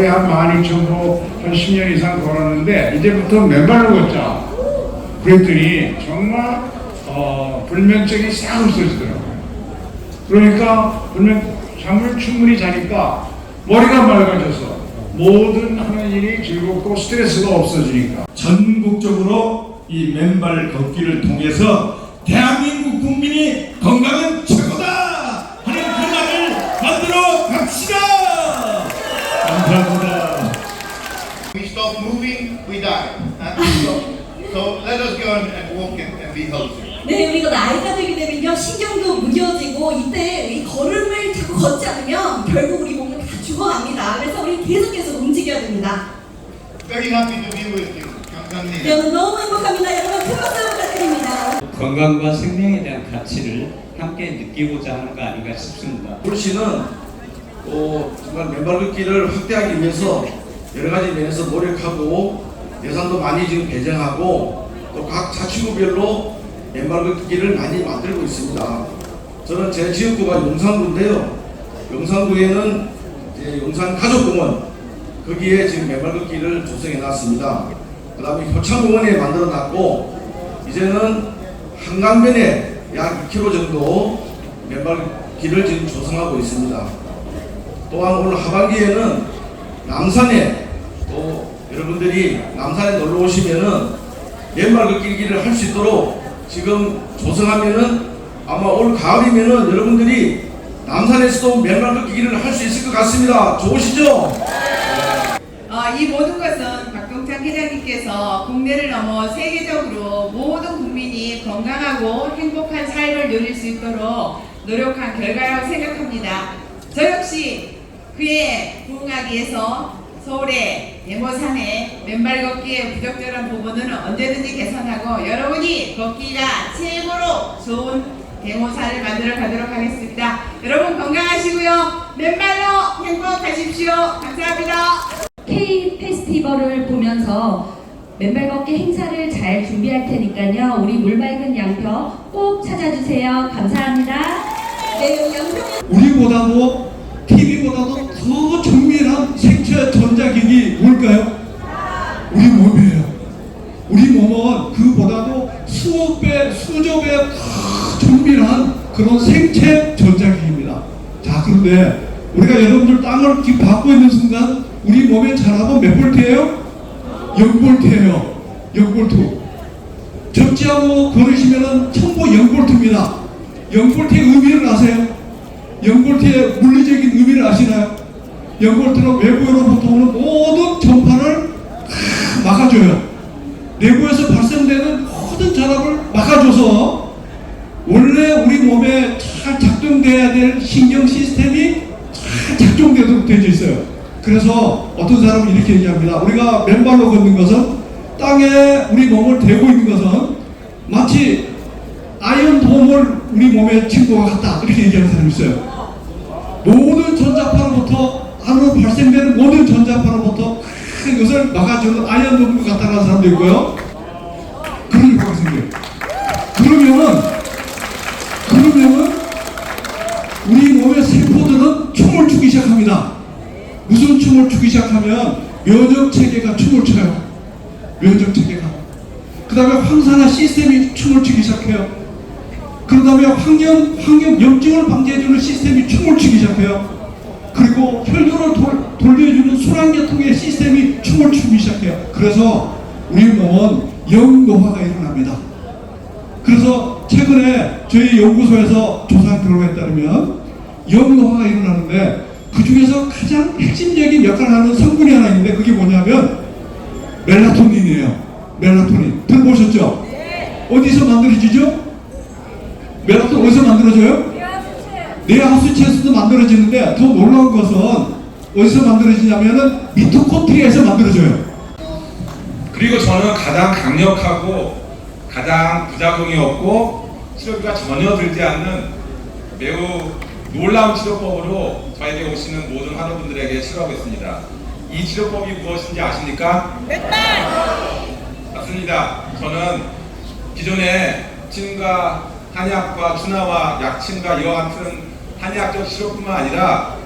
하루에 한 12,000km 한 10년 이상 걸었는데 이제부터 맨발로 걷자. 그랬더니 정말 어, 불면증이 싹 없어지더라고요. 그러니까 불면 잠을 충분히 자니까 머리가 맑아져서 모든 하는 일이 즐겁고 스트레스가 없어지니까 전국적으로 이 맨발 걷기를 통해서 대한민국 국민이 건강은 Stop moving, we die. And so, so let us go and, and walk and, and be healthy. 네, 우리가 나이가 들게 되면요, 신경도 무뎌지고, 이때 이 걸음을 자꾸 걷지 않으면 결국 우리 몸은 다 죽어갑니다. 그래서 우리 계속해서 움직여야 됩니다. Very happy to be with you. 감사합니다. 네, 오늘 너무 행복합니다. 여러분 큰 박수 부탁드립니다. 건강과 생명에 대한 가치를 함께 느끼고자 하는 거 아닌가 싶습니다. 불시는 또 정말 맨발 걷기를 확대하기 위해서 여러 가지 면에서 노력하고 예산도 많이 지금 배정하고 또 각 자치구별로 걷기를 많이 만들고 있습니다. 저는 제 지역구가 용산구인데요. 용산구에는 이제 용산 가족공원 거기에 지금 걷기를 조성해 놨습니다. 그 다음에 효창공원에 만들어 놨고 이제는 한강변에 약 2km 정도 맨발 길을 지금 조성하고 있습니다. 또한 오늘 하반기에는 남산에 또 여러분들이 남산에 놀러 오시면은 맨발 걷기 길을 할수 있도록 지금 조성하면은 아마 올 가을이면은 여러분들이 남산에서도 맨발 걷기 길을 할수 있을 것 같습니다. 좋으시죠? 어, 이 모든 것은 박동창 회장님께서 국내를 넘어 세계적으로 모든 국민이 건강하고 행복한 삶을 누릴 수 있도록 노력한 결과라고 생각합니다. 저 역시 그에 부응하기 위해서 서울의 예모산의 맨발 걷기의 부적절한 부분은 언제든지 개선하고 여러분이 걷기가 최고로 좋은 대모사를 만들어 가도록 하겠습니다. 여러분 건강하시고요. 맨발로 행복하십시오. 감사합니다. K 페스티벌을 보면서 맨발 걷기 행사를 잘 준비할 테니까요. 우리 물맑은 양평 꼭 찾아주세요. 감사합니다. 네, 양평 우리보다도 TV보다도 더 정밀한 생체 전자기기 뭘까요? 우리 몸이에요. 우리 몸은 그보다도 수억 배, 수조 배 더 정밀한 그런 생체 전자기기입니다. 자, 그런데 우리가 여러분들 땅을 받고 있는 순간 우리 몸의 전압은 몇 볼트예요? 0볼트예요. 0볼트. 접지하고 걸으시면은 전부 0볼트입니다. 0볼트의 의미를 아세요? 0볼트의 물리적인 의미를 아시나요? 0볼트는 외부로부터 오는 모든 전파를 다 막아줘요. 내부에서 발생되는 모든 전압을 막아줘서 원래 우리 몸에 잘 작동돼야 될 신경 시스템이 잘 작동되도록 되어 있어요. 그래서 어떤 사람은 이렇게 얘기합니다. 우리가 맨발로 걷는 것은 땅에 우리 몸을 대고 있는 것은 마치 아이언 돔을 우리 몸에 친구가 같다 이렇게 얘기하는 사람이 있어요. 모든 전자파로부터 안으로 발생되는 모든 전자파로부터 큰 것을 막아주는 아이언 돔과 같다는 사람도 있고요. 그런 효과가 생겨요. 그러면은 그러면은 우리 몸의 세포들은 춤을 추기 시작합니다. 무슨 춤을 추기 시작하면 면역 체계가 춤을 춰요. 면역 체계가. 그 다음에 황산화 시스템이 춤을 추기 시작해요. 그 다음에 황염, 황염 염증을 방지해주는 시스템이 춤을 추기 시작해요. 그리고 혈류를 돌, 돌려주는 순환계통의 시스템이 춤을 추기 시작해요. 그래서 우리 몸은 영노화가 일어납니다. 그래서 최근에 저희 연구소에서 조사 결과에 따르면 영노화가 일어나는데 그 중에서 가장 핵심적인 역할을 하는 성분이 하나 있는데 그게 뭐냐면 멜라토닌이에요. 멜라토닌. 들어보셨죠? 어디서 만들어지죠? 멜라토닌 어디서 만들어져요? 뇌 하수체에서도 만들어지는데 더 놀라운 것은 어디서 만들어지냐면은 미토콘트리아에서 만들어져요. 그리고 저는 가장 강력하고 가장 부작용이 없고 치료비가 전혀 들지 않는 매우 놀라운 치료법으로 저에게 오시는 모든 환우분들에게 치료하고 있습니다. 이 치료법이 무엇인지 아십니까? 맞습니다. 저는 기존의 침과 한의학과 준하와 약침과 이와 같은 한의학적 치료뿐만 아니라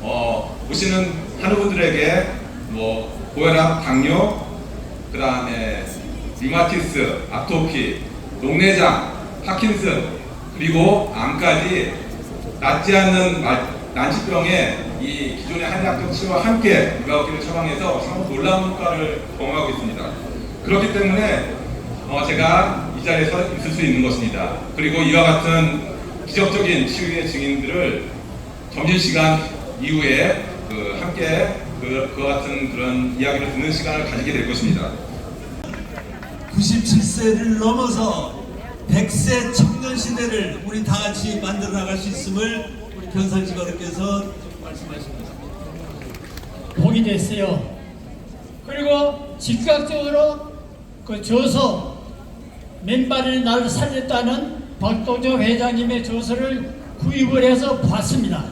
어, 오시는 하는 분들에게 뭐 고혈압, 당뇨, 그 다음에 리마티스, 아토피, 녹내장, 파킨슨 그리고 암까지 낫지 않는 마- 난치병의 이 기존의 한의학적 치료와 함께 유아기를 처방해서 참 놀라운 효과를 경험하고 있습니다. 그렇기 때문에 어, 제가 이 자리에 서 있을 수 있는 것입니다. 그리고 이와 같은 기적적인 치유의 증인들을 점심시간 이후에 그 함께 그, 그와 같은 그런 이야기를 듣는 시간을 가지게 될 것입니다. 97세를 넘어서 100세 청년 시대를 우리 다 같이 만들어 나갈 수 있음을 우리 변상식 어른께서 말씀하십니다. 복이 됐어요. 그리고 즉각적으로 그 저서 맨발에 나를 살렸다는 박동조 회장님의 저서를 구입을 해서 봤습니다.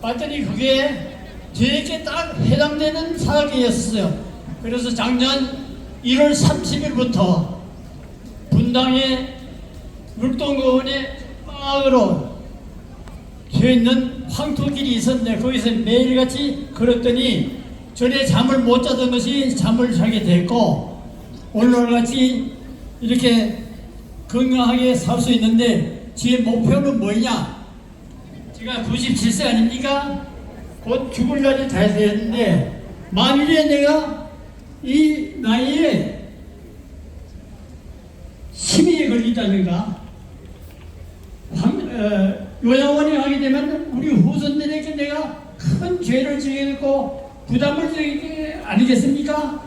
봤더니 그게 저에게 딱 해당되는 사항이었어요. 그래서 작년 1월 30일부터 분당의 물동공원에 마을로 져 있는 황토길이 있었는데 거기서 매일같이 걸었더니 전에 잠을 못 자던 것이 잠을 자게 됐고 오늘같이 이렇게 건강하게 살 수 있는데 제 목표는 뭐냐? 제가 97세 아닙니까? 곧 죽을 날이 다 됐는데 만일에 내가 이 나이에 심의에 걸리다든가 황, 어, 요양원에 가게 되면 우리 후손들에게 내가 큰 죄를 지게 되고 부담을 지게 아니겠습니까?